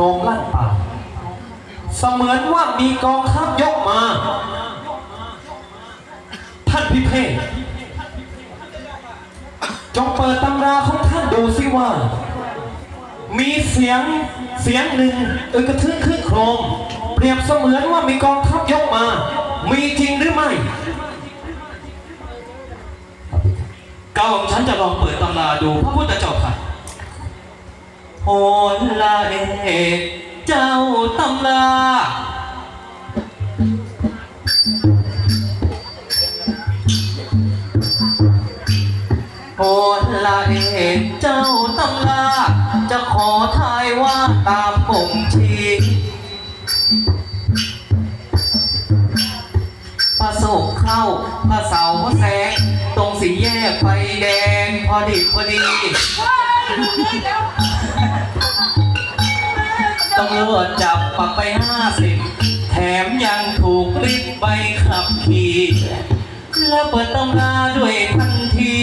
รมลั่นป่า เสมือนว่ามีกองทัพยกมา ท่านพิเภกจงเปิดตำราของท่านดูสิว่า มีเสียงเสียงหนึ่งอึกกระทึกขึ้นโครม เปรียบเสมือนว่ามีกองทัพยกมา มีจริงหรือไม่ก้าวของฉันจะลองเปิดตำราดูพระพุทธเจ้าค่ะ โหนลาเอกเจ้าตำราโหนลาเอกเจ้าตำราจะขอทายว่าตามป่งชีประสบเข้าพระเสาแสง ตรงสีแยกไฟแดง พอดีพอดี ตำรวจจับปรับไปห้าสิบแถมยังถูกริบใบขับขี่แล้วเปิดตำราด้วยทันที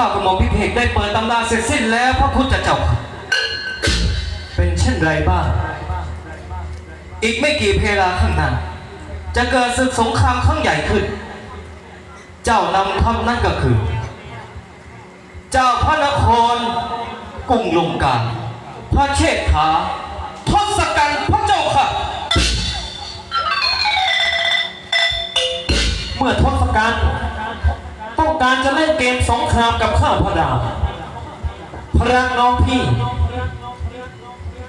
ก้ากระหม่อมพิเภกได้เปิดตำราเสร็จสิ้นแล้วพระพุทธเจ้าค่ะเป็นเช่นไรบ้าง อีกไม่กี่เพลาข้างหน้าจะเกิดศึกสงครามครั้งใหญ่ขึ้น เจ้านำทัพนั่นก็คือ เจ้าพระนครกรุงลงกาพระเชษฐาทศกัณฐ์พระเจ้าค่ะ เมื่อทศกัณฐ์ การจะเล่นเกมสงครามกับข้าพระดามพระน้องพี่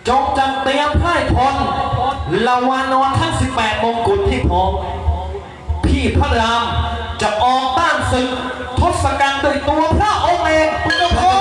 จงจังเตรียมพ่ายพลลาวานอนทั้ง 18 มงกุฎที่พร้อมพี่พระรามจะออกต้านศึกทศกัณฐ์ด้วยตัวพระองค์เองพุทธพ่อจั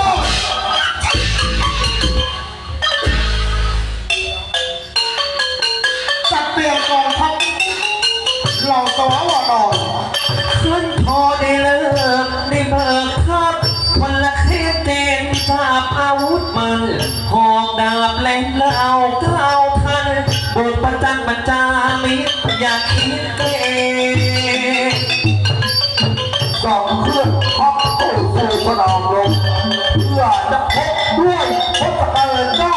สองเครื่องทัพตู้สู่สนามลงเพื่อจะพบด้วยพบกับเจ้า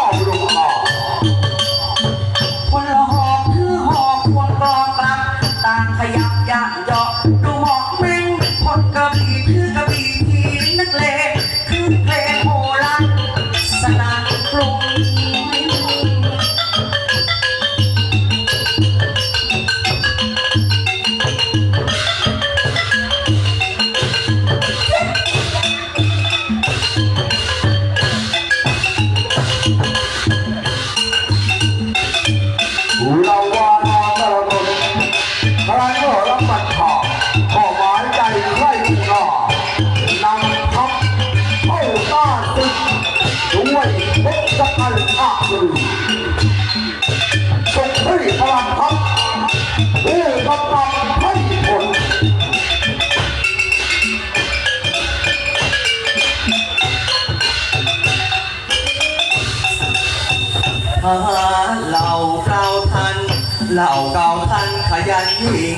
หาเหล่าเก่าทัน เหล่าเก่าทันขยันยิง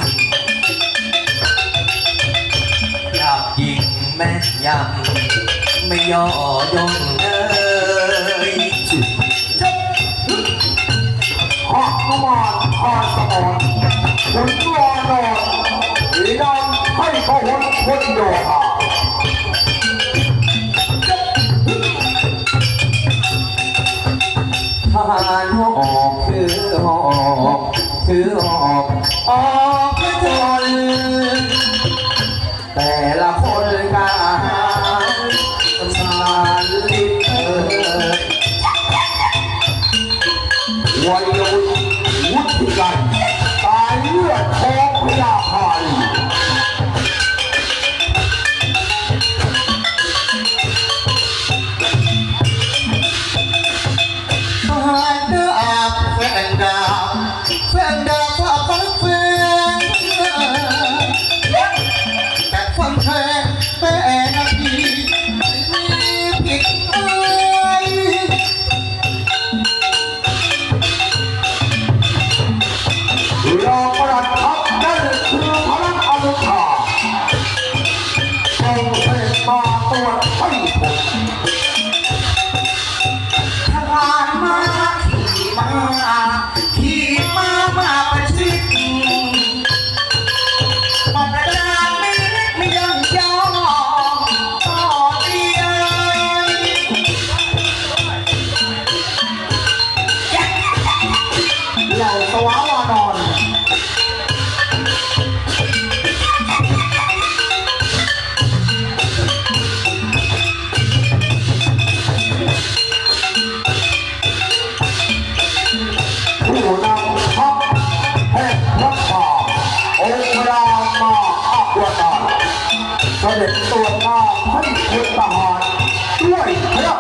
จับยิงแม่นยำไม่ย่อย่นเอ้ยหากนุมานพาสมอนขุนวานอนหรือนำให้พหลคนโยธาานหอกคือหอกถือหอก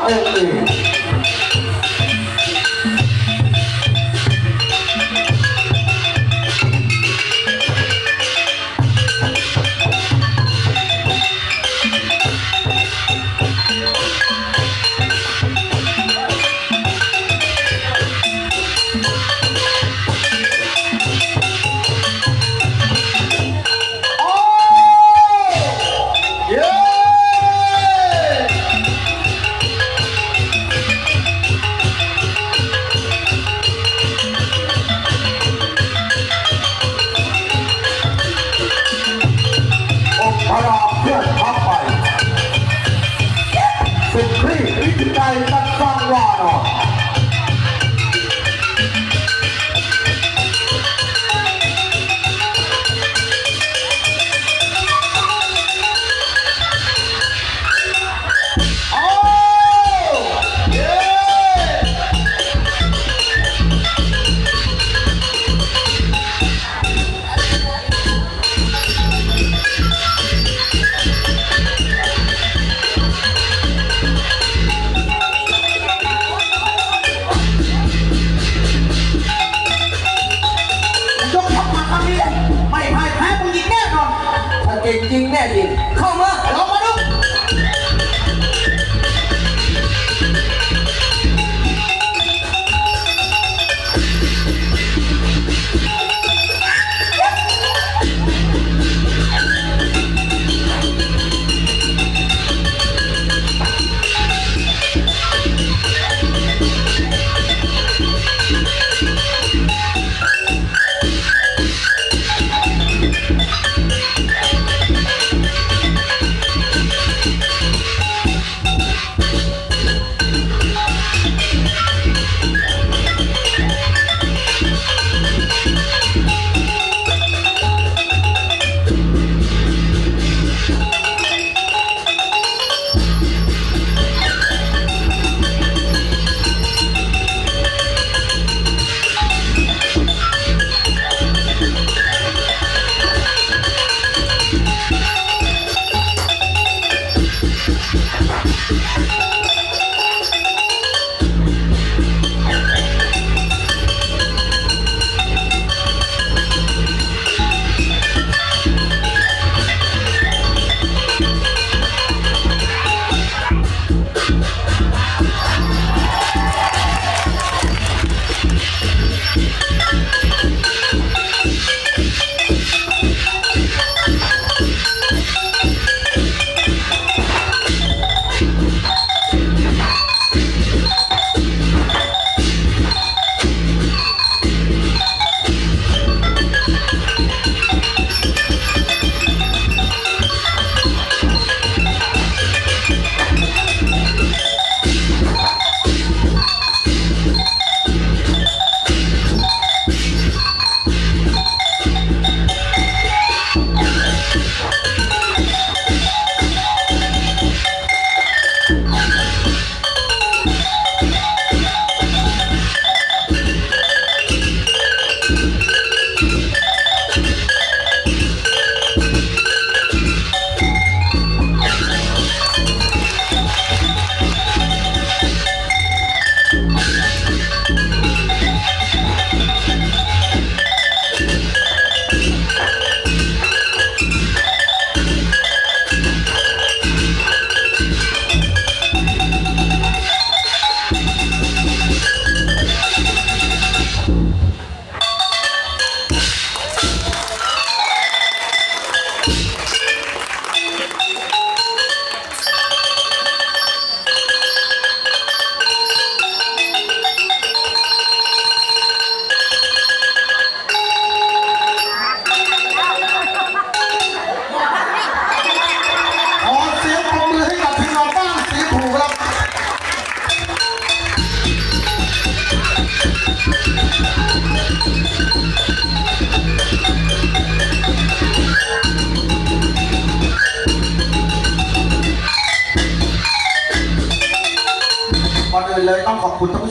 嗯嗯。 วิจั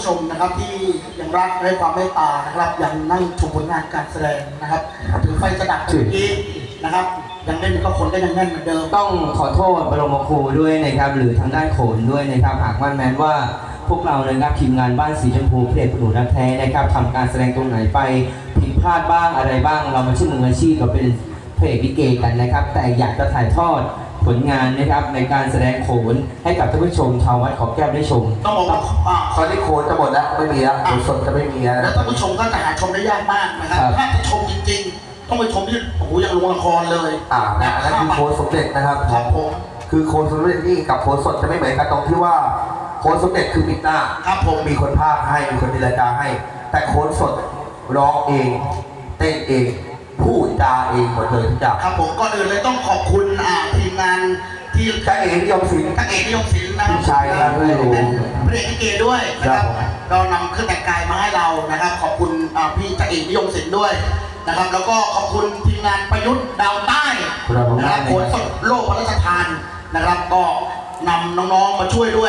ชมนะครับที่ยังรักและความเมตตานะครับ ยังนั่งชมผลงานการแสดงนะครับถึงไฟจะดับเมื่อกี้นะครับยังเล่นก็คนก็ยังแน่นเหมือนเดิมต้องขอโทษบรมครูด้วยนะครับ หรือทางด้านโขนด้วยนะครับ หากว่าแม้ว่าพวกเรานะครับทีมงานบ้านสีชมพูเพจผู้หนูรักแท้นะครับทำการแสดงตรงไหนไปผิดพลาดบ้างอะไรบ้าง เรามาชื่อมืออาชีพเราเป็นเพจลิเกกันนะครับ แต่อยากจะถ่ายทอด ผลงานนะครับในการแสดงโขนให้กับท่านผู้ชมชาววัดขอแก้วได้ชมต้องบอกว่าอ่าตอนนี้โคนจะหมดแล้วไม่มีแล้วโคนสดจะไม่มีแล้วแล้วท่านผู้ชมก็จะหาชมได้ยากมากนะครับครับ ถ้าจะชมจริงๆ ต้องไปชมที่โอ้โหอย่างโรงละครเลยอ่านะอันนั้นคือโคนสมเด็จนะครับ ครับผมคือโคนสมเด็จนี่กับโคนสดจะไม่เหมือนกันตรงที่ว่าโคนสมเด็จคือปิดหน้า ครับผมมีคนพากย์ให้มีคนดีลาจาให้ แต่โคนสดร้องเอง เต้นเอง พูดจาเองหมดเลยทุกอย่างครับผมก่อนอื่นเลยต้องขอบคุณอ่าทีมงานที่จ้าเอ๋นิยมศิลป์ ทักเอกนิยมศิลป์นะครับพี่ชายนะครับเป็นพระเอกลิเกด้วยนะครับ ครับเรานำเครื่องแต่งกายมาให้เรานะครับ ขอบคุณอ่าพี่จักรเอกนิยมศิลป์ด้วยนะครับ แล้วก็ขอบคุณทีมงานประยุทธ์ดาวใต้ครับผม นะครับโขนสดโลกพระราชทานนะครับ ก็นำน้องๆมาช่วยด้วย